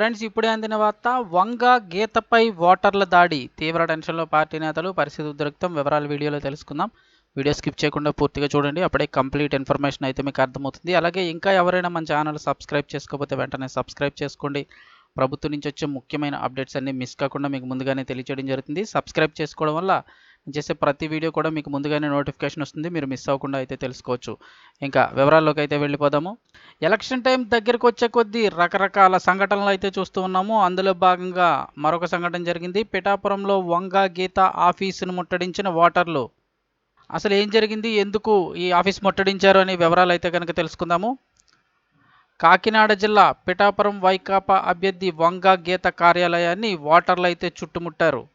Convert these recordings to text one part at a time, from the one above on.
Friends ఇప్పుడే అందిన వార్త వంగ గీతపై ఓటర్ల దాడి. తీవ్ర టెన్షన్లో పార్టీ నేతలు పరిస్థితి ఉద్రిక్తం. వివరాలు వీడియోలో తెలుసుకుందాం. వీడియో స్కిప్ చేయకుండా పూర్తిగా చూడండి. అప్పుడే కంప్లీట్ ఇన్ఫర్మేషన్ అయితే మీకు అర్థమవుతుంది. అలాగే ఇంకా ఎవరైనా మన ఛానల్ సబ్స్క్రైబ్ చేసుకోకపోతే వెంటనే సబ్స్క్రైబ్ చేసుకోండి. ప్రభుత్వం నుంచి వచ్చే ముఖ్యమైన అప్డేట్స్ అన్ని మిస్ కాకుండా మీకు ముందుగానే తెలియచేయడం జరుగుతుంది. సబ్స్క్రైబ్ చేసుకోవడం వల్ల చేసే ప్రతి వీడియో కూడా మీకు ముందుగానే నోటిఫికేషన్ వస్తుంది. మీరు మిస్ అవ్వకుండా అయితే తెలుసుకోవచ్చు. ఇంకా వివరాల్లోకి అయితే వెళ్ళిపోదాము. ఎలక్షన్ టైం దగ్గరకు వచ్చే కొద్దీ రకరకాల సంఘటనలు అయితే చూస్తూ ఉన్నాము. అందులో భాగంగా మరొక సంఘటన జరిగింది. పిఠాపురంలో వంగ గీత ఆఫీసును ముట్టడించిన ఓటర్లు. అసలు ఏం జరిగింది? ఎందుకు ఈ ఆఫీస్ ముట్టడించారు అనే వివరాలు అయితే కనుక తెలుసుకుందాము. కాకినాడ జిల్లా పిఠాపురం వైకాపా అభ్యర్థి వంగ గీత కార్యాలయాన్ని ఓటర్లు అయితే చుట్టుముట్టారు.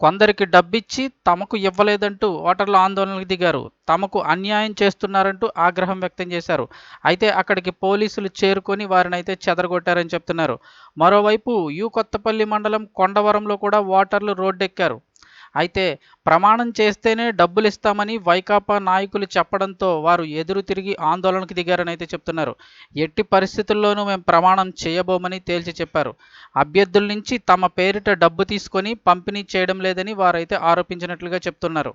కొందరికి డబ్బిచ్చి తమకు ఇవ్వలేదంటూ ఓటర్లు ఆందోళనకు దిగారు. తమకు అన్యాయం చేస్తున్నారంటూ ఆగ్రహం వ్యక్తం చేశారు. అయితే అక్కడికి పోలీసులు చేరుకొని వారిని అయితే చెదరగొట్టారని చెప్తున్నారు. మరోవైపు యు కొత్తపల్లి మండలం కొండవరంలో కూడా ఓటర్లు రోడ్డెక్కారు. అయితే ప్రమాణం చేస్తేనే డబ్బులు ఇస్తామని వైకాపా నాయకులు చెప్పడంతో వారు ఎదురు తిరిగి ఆందోళనకు దిగారని అయితే చెప్తున్నారు. ఎట్టి పరిస్థితుల్లోనూ మేము ప్రమాణం చేయబోమని తేల్చి చెప్పారు. అభ్యర్థుల నుంచి తమ పేరిట డబ్బు తీసుకొని పంపిణీ చేయడం లేదని వారైతే ఆరోపించినట్లుగా చెప్తున్నారు.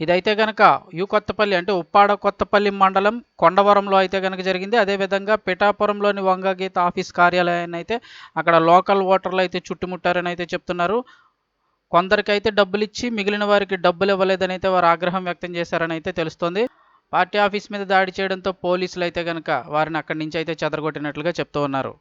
ఇదైతే కనుక యు కొత్తపల్లి అంటే ఉప్పాడ కొత్తపల్లి మండలం కొండవరంలో అయితే గనక జరిగింది. అదేవిధంగా పిఠాపురంలోని వంగగీత ఆఫీస్ కార్యాలయాన్ని అయితే అక్కడ లోకల్ ఓటర్లు అయితే చుట్టుముట్టారని అయితే చెప్తున్నారు. కొందరికైతే డబ్బులు ఇచ్చి మిగిలిన వారికి డబ్బులు ఇవ్వలేదని అయితే వారు ఆగ్రహం వ్యక్తం చేశారని అయితే తెలుస్తోంది. పార్టీ ఆఫీస్ మీద దాడి చేయడంతో పోలీసులు అయితే కనుక వారిని అక్కడి నుంచి అయితే చెదరగొట్టినట్లుగా చెప్తూ ఉన్నారు.